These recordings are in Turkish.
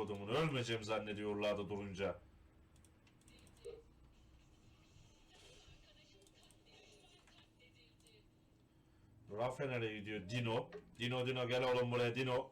kodumun. Ölmeyeceğim zannediyorlardı durunca. Rafe nereye gidiyor? Dino. Dino Dino gel oğlum buraya Dino.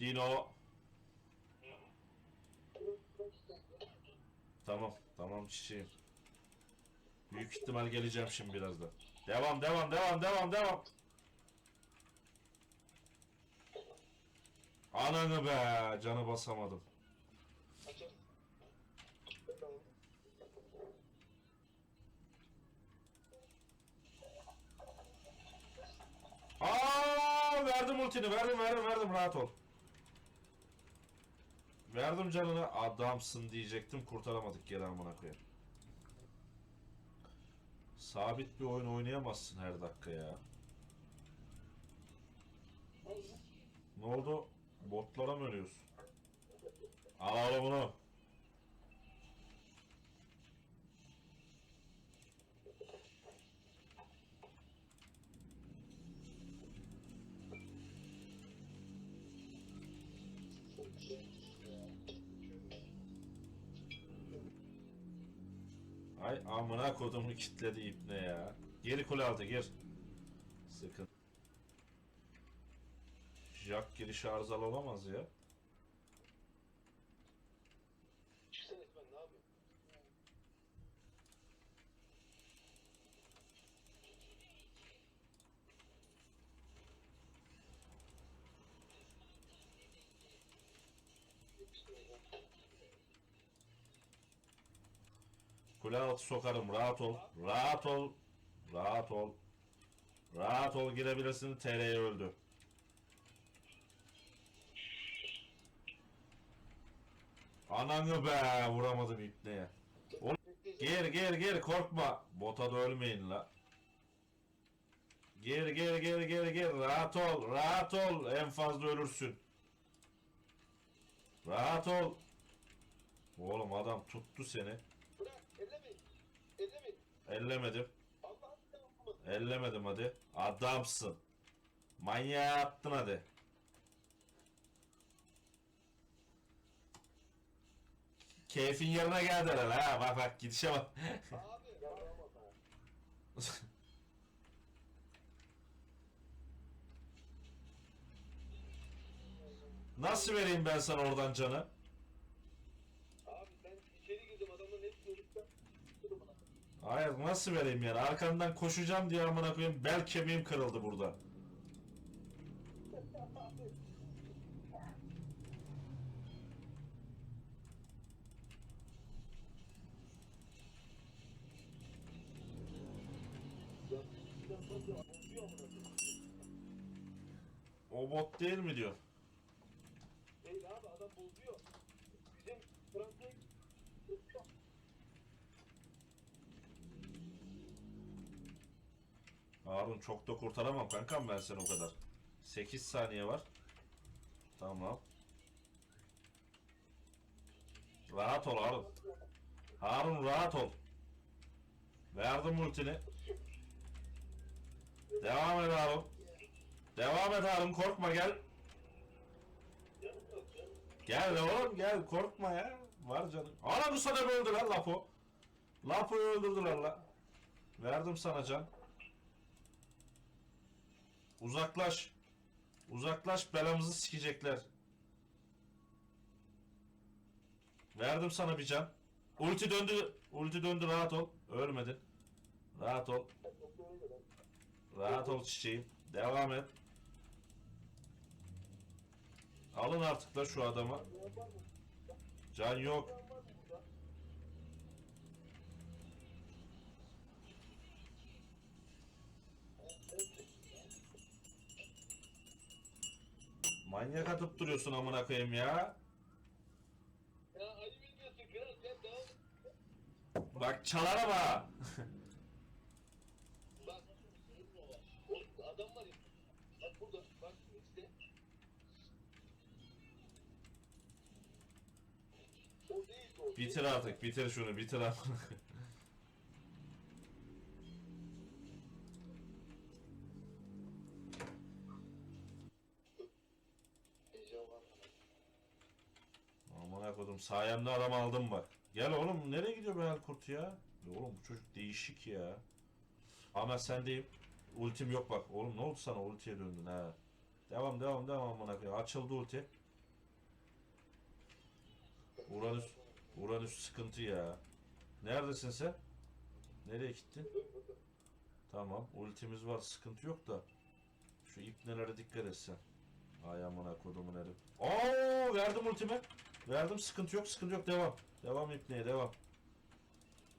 Dino. Tamam. Tamam çiçeğim. Büyük ihtimal geleceğim şimdi birazdan. Devam devam devam devam devam. Ananı be canı basamadım. Aa verdim ultini verdim verdim verdim rahat ol. Verdim canını adamsın diyecektim kurtaramadık geri amına koyayım. Sabit bir oyun oynayamazsın her dakika ya. Ne oldu? Botlara mı ölüyorsun? Al al bunu. Ay amına kodumu kitledi ipne ya. Geri kule altı gir. Jack giriş arızalı olamaz ya. Çıksana ben ne yapayım? Kule altı sokarım rahat ol. Rahat ol. Rahat ol. Rahat ol girebilirsin TR'ye öldü. Ananı be vuramadım ipneye. Oğlum, Gir gir gir korkma. Bota da ölmeyin la. Gir gir gir gir gir rahat ol rahat ol en fazla ölürsün. Rahat ol. Oğlum adam tuttu seni. Bırak ellemeyin. Ellemeyin. Ellemedim. Ellemedim hadi. Adamsın. Manyağı attın hadi. Keyfin yerine geldi herhalde ha. Bak bak gidişe bak. Abi. Ha. Nasıl vereyim ben sana oradan canı? Abi ben içeri girdim adamların hepsini bana. Hayır nasıl vereyim yani? Arkandan koşacağım diye amına koyayım bel kemiğim kırıldı burada. Ya bizden sonra bozuyor amına koyayım. O bot değil mi diyor. Değil abi adam bozuyor. Bizim bozuyor. Harun çok da kurtaramam kankam ben seni o kadar. 8 saniye var. Tamam. Rahat ol Harun. Harun rahat ol. Verdim ultini. Devam et Harun. Devam et Harun korkma gel. Gel oğlum gel korkma ya. Var canım. Ana bu sana öldü lan Lapo. Lapo'yu öldürdüler lan. Verdim sana can. Uzaklaş. Uzaklaş belamızı sikecekler. Verdim sana bir can. Ulti döndü. Ulti döndü rahat ol. Ölmedin. Rahat ol. Rahat ol çiçeğim. Devam et. Alın artık da şu adamı. Can yok. Manyak atıp duruyorsun amına koyayım ya. Ya ayıp ediyorsun kral sen devam. Bak çalarım ha. Bak. Oğlum adam var ya. Bak burada. Bak işte. O değil o. bitir artık bitir şunu bitir koyayım. Amına kodum sayemde adam aldım bak. Gel oğlum nereye gidiyor bu Helkurt ya? Ya Oğlum bu çocuk değişik ya. Ahmet sendeyim. Ultim yok bak. Oğlum ne oldu sana ultiye döndün ha. Devam devam devam amına koyayım. Açıldı ulti. Uranüs Uranüs sıkıntı ya. Neredesin sen? Nereye gittin? Tamam ultimiz var sıkıntı yok da. Şu ipnelere dikkat et sen. Ay amına kodumun herif. Oo verdim ultimi. Verdim sıkıntı yok sıkıntı yok devam. Devam ipneye devam.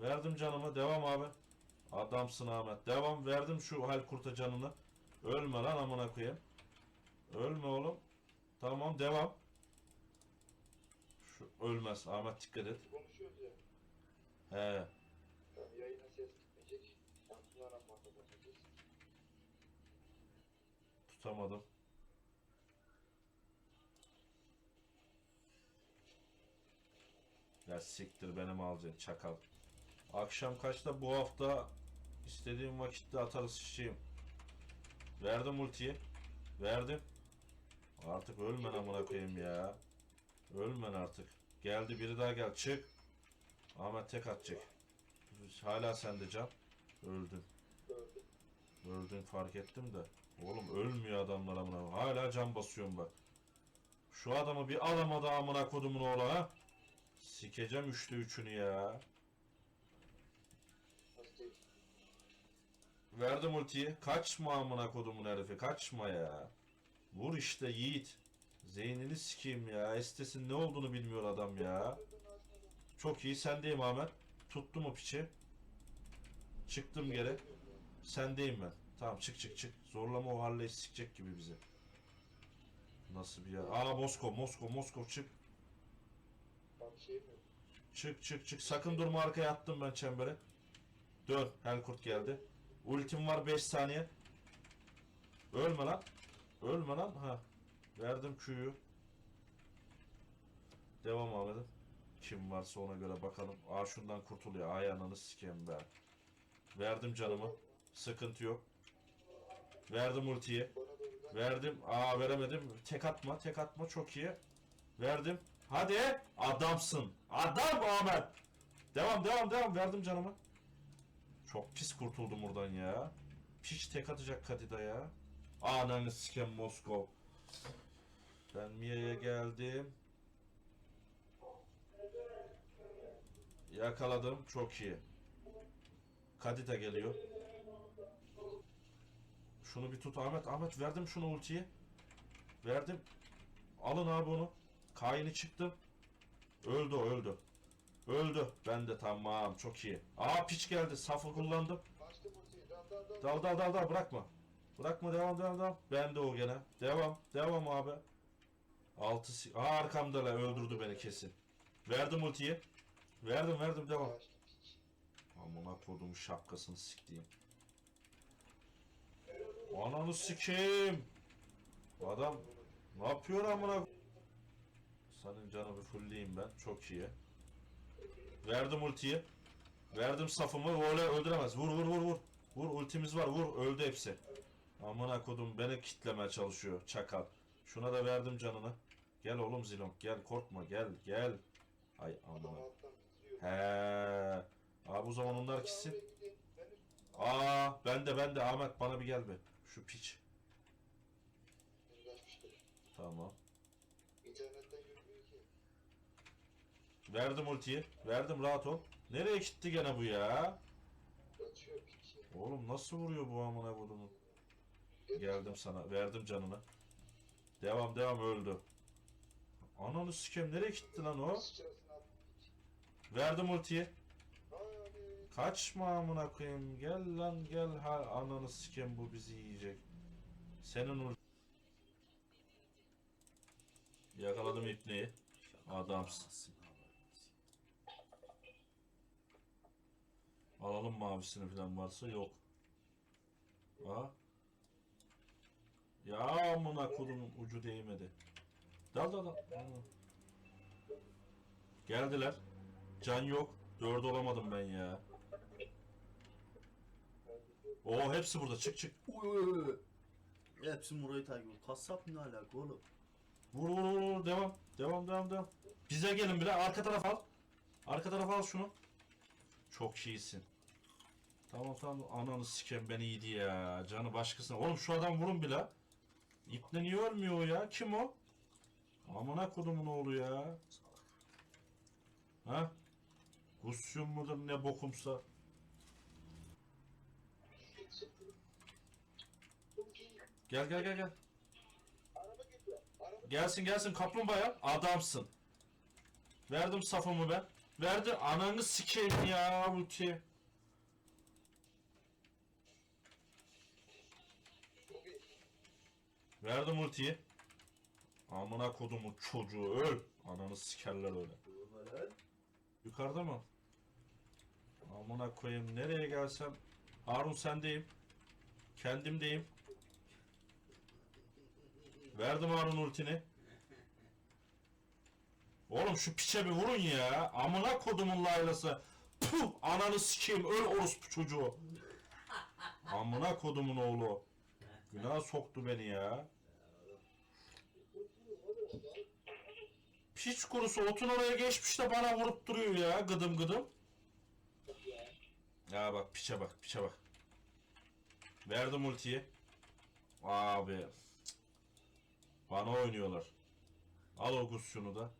Verdim canımı devam abi. Adamsın Ahmet. Devam verdim şu hal kurta canını. Ölme lan amına koyayım. Ölme oğlum. Tamam devam. Şu ölmez Ahmet dikkat et. Konuşuyoruz ya. He. Tamam, yayına ses gitmeyecek. Aklına bakacağız. Tutamadım. Ya siktir benim alacaksın çakal. Akşam kaçta bu hafta istediğim vakitte atarız şişeyim. Verdim ultiyi. Verdim. Artık ölmen amına koyayım ya. Ölmen artık. Geldi biri daha gel. Çık. Ahmet tek atacak. Hala sende can. Öldün. Öldün fark ettim de. Oğlum ölmüyor adamlar amına. Hala can basıyorum bak. Şu adamı bir alamadı amına kodumun oğlu ha. Sikeceğim üçlü üçünü ya. Verdim ultiyi. Kaçma amına kodumun herifi. Kaçma ya. Vur işte yiğit. Zeynini sikeyim ya. Estesin ne olduğunu bilmiyor adam ya. Çok iyi sendeyim Ahmet. Tuttum o piçi. Çıktım geri. Sendeyim ben. Tamam çık çık çık. Zorlama o halle sikecek gibi bizi. Nasıl bir yer? Aa Moskov, Moskov, Moskov çık. Bir şeyim yok. Çık çık çık. Sakın durma arkaya attım ben çembere. Dön. Helkurt geldi. Ultim var 5 saniye. Ölme lan. Ölme lan. Ha. Verdim Q'yu. Devam Ahmet'im. Kim varsa ona göre bakalım. Aa şundan kurtuluyor. Ay ananı sikeyim be. Verdim canımı. Sıkıntı yok. Verdim ultiyi. Ben Verdim. Aa veremedim. Tek atma, tek atma çok iyi. Verdim. Hadi. Adamsın. Adam Ahmet. Devam, devam, devam. Verdim canımı. Çok pis kurtuldum buradan ya. Piç tek atacak Kadida ya. Ananı sikem Moskov. Ben Mia'ya geldim. Yakaladım. Çok iyi. Kadita geliyor. Şunu bir tut Ahmet. Ahmet verdim şunu ultiyi. Verdim. Alın abi onu. Kain'i çıktım. Öldü öldü. Öldü. Ben de tamam çok iyi. Aa piç geldi. Safı kullandım. Dal dal dal dal bırakma. Bırakma devam devam devam. Ben de o gene. Devam. Devam abi. Altı si- Aa arkamdalar öldürdü beni kesin. Verdim ultiyi. Verdim verdim devam. Amına koydum şapkasını siktiğim. Ananı sikeyim. Bu adam ne yapıyor amına? Senin canı bir fullleyeyim ben. Çok iyi. Verdim ultiyi. Verdim safımı. Öyle öldüremez. Vur vur vur vur. Vur ultimiz var. Vur. Öldü hepsi. Amına kodum beni kitlemeye çalışıyor. Çakal. Şuna da verdim canını. Gel oğlum Zilong gel korkma gel gel. Ay bitiriyor. He. Abi o zaman onlar gitsin. Aa ben de ben de Ahmet bana bir gel be. Şu piç. Tamam. İnternetten yürümüyor ki. Verdim ultiyi. Verdim rahat ol. Nereye gitti gene bu ya. Oğlum nasıl vuruyor bu amına kodumu? Geldim sana. Verdim canını. Devam devam öldü. Ananı sikem nereye gitti lan o? Verdim ultiyi. Kaçma amına koyayım. Gel lan gel ha ananı sikem bu bizi yiyecek. Senin ul Yakaladım ipneyi. Adamsın. Alalım mavisini falan varsa yok. Ha? Ya amına kodumun ucu değmedi. Dal dal dal. Geldiler. Can yok. Dört olamadım ben ya. Oo hepsi burada. Çık çık. Uy. Hepsi Muray'ı takip ediyor. Kasap ne alaka oğlum? Vur vur vur vur devam. Devam devam devam. Bize gelin bile arka tarafa al. Arka tarafa al şunu. Çok iyisin. Tamam tamam ananı siken beni iyiydi ya. Canı başkasına. Oğlum şu adam vurun bile. İple niye ölmüyor o ya? Kim o? Amına kodumun oğlu ya. Ha? Gusyon mudur ne bokumsa. Gel gel gel gel. Gelsin gelsin kaplumbağa adamsın. Verdim safımı ben. Verdi ananı sikeyim ya ulti. Verdim ultiyi. Amına kodumun çocuğu öl. Ananı sikerler öyle. Yukarıda mı? Amına koyayım nereye gelsem. Harun sendeyim. Kendimdeyim. Verdim Harun ultini. Oğlum şu piçe bir vurun ya. Amına kodumun laylası. Puh ananı sikeyim öl orospu çocuğu. Amına kodumun oğlu. Günah soktu beni ya. Piç kurusu otun oraya geçmiş de bana vurup duruyor ya gıdım gıdım. Ya bak piçe bak piçe bak. Verdim ultiyi. Abi. Bana oynuyorlar. Al o Gus şunu da.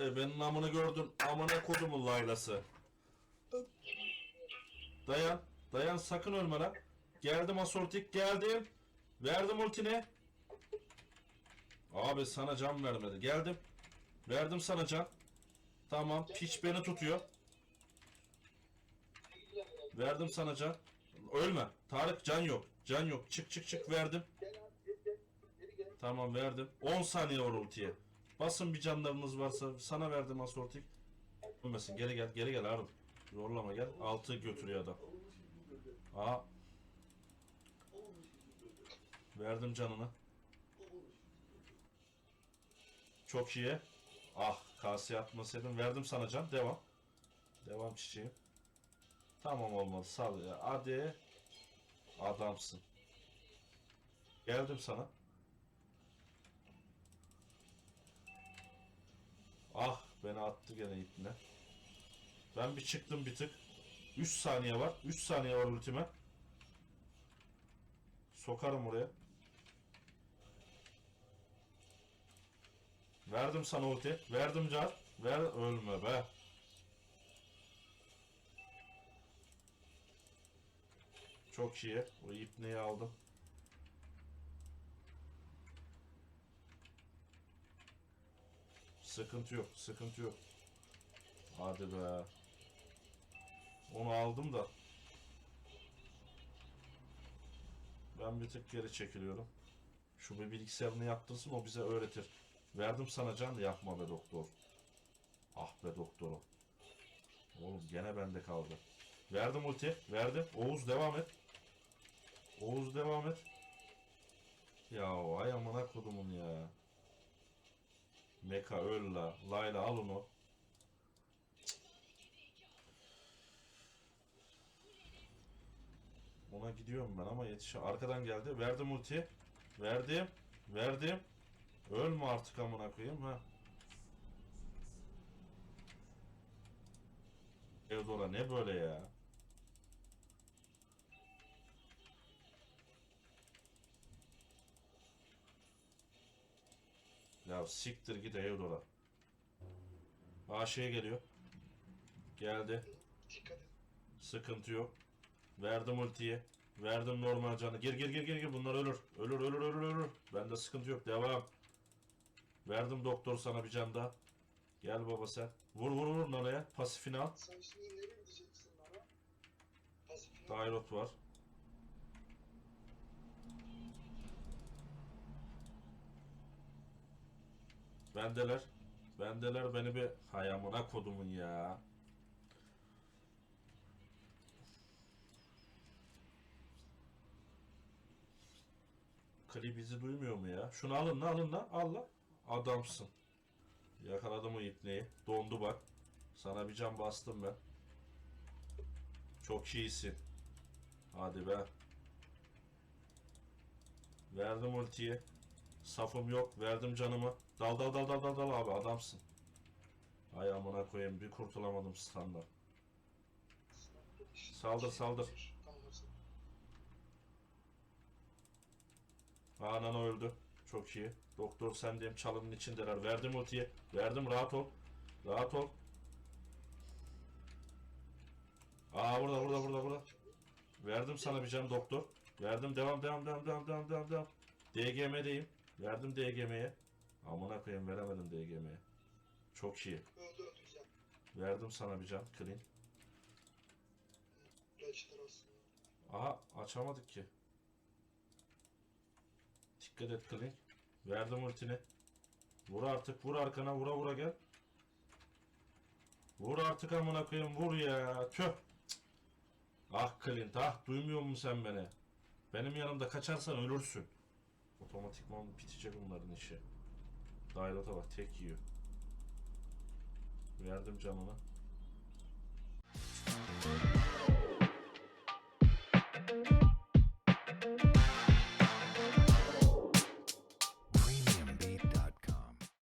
E benim namını gördün. Amına kodumun laylası. Dayan. Dayan sakın ölme lan. Geldim asortik geldim. Verdim ultini. Abi sana can vermedi. Geldim. Verdim sana can. Tamam. Piç beni tutuyor. Verdim sana can. Ölme. Tarık can yok. Can yok. Çık çık çık verdim. Tamam verdim. 10 saniye var ultiye. Basın bir canlarınız varsa sana verdim asortik. Ölmesin. Geri gel. Geri gel Harun. Zorlama gel. 6 götürüyor adam. Aa. Verdim canını. Çok iyi. Ah kaseye atmasaydım. Verdim sana can. Devam. Devam çiçeğim. Tamam olmadı. Sal ya. Hadi. Adamsın. Geldim sana. Ah beni attı gene ipine. Ben bir çıktım bir tık. 3 saniye var. 3 saniye var ultime. Sokarım oraya. Verdim sana ulti. Verdim can. Ver ölme be. Çok iyi. O ipneyi aldım. Sıkıntı yok. Sıkıntı yok. Hadi be. Onu aldım da. Ben bir tık geri çekiliyorum. Şu bir bilgisayarını yaptırsın o bize öğretir. Verdim sana can yapma be doktor. Ah be doktorum. Oğlum gene bende kaldı. Verdim ulti. Verdim. Oğuz devam et. Oğuz devam et. Ya ay amına kodumun ya. Meka öl la. Layla al onu. Ona gidiyorum ben ama yetiş. Arkadan geldi. Verdim ulti. Verdim. Verdim. Ölme artık amına koyayım ha. Evdora ne böyle ya? Ya siktir git Evdora. Aa şey geliyor. Geldi. Dikkat et. Sıkıntı yok. Verdim ultiyi. Verdim normal canı. Gir gir gir gir gir. Bunlar ölür. Ölür ölür ölür ölür. Bende sıkıntı yok. Devam. Verdim doktor sana bir can daha. Gel baba sen. Vur vur vur Nana'ya. Pasifini al. Sen şimdi nereye gideceksin bana? Pasifini. Dairot var. Bendeler. Bendeler beni bir hayamına kodumun ya. Kli bizi duymuyor mu ya? Şunu alın lan alın lan al lan. Adamsın. Yakaladım o ipneyi. Dondu bak. Sana bir can bastım ben. Çok iyisin. Hadi be. Verdim ultiyi. Safım yok. Verdim canımı. Dal dal dal dal dal dal abi adamsın. Ay amına koyayım bir kurtulamadım standart. Saldır, saldır. Anan öldü. Çok iyi. Doktor sen diyeyim çalının içindeler. Verdim ultiyi. Verdim rahat ol. Rahat ol. Aa burada burada burada burada. Verdim sana bir can doktor. Verdim devam devam devam devam devam devam devam. DGM'deyim. Verdim DGM'ye. Amına koyayım veremedim DGM'ye. Çok iyi. Öldü öldü güzel. Verdim sana bir can clean. Gerçekten aslında. Aha açamadık ki. Dikkat et clean. Verdim ultini. Vur artık vur arkana vura vura gel. Vur artık amına koyayım vur ya. Tüh. Ah Clint ah duymuyor musun sen beni? Benim yanımda kaçarsan ölürsün. Otomatikman bitecek bunların işi. Dairota bak tek yiyor. Verdim canına.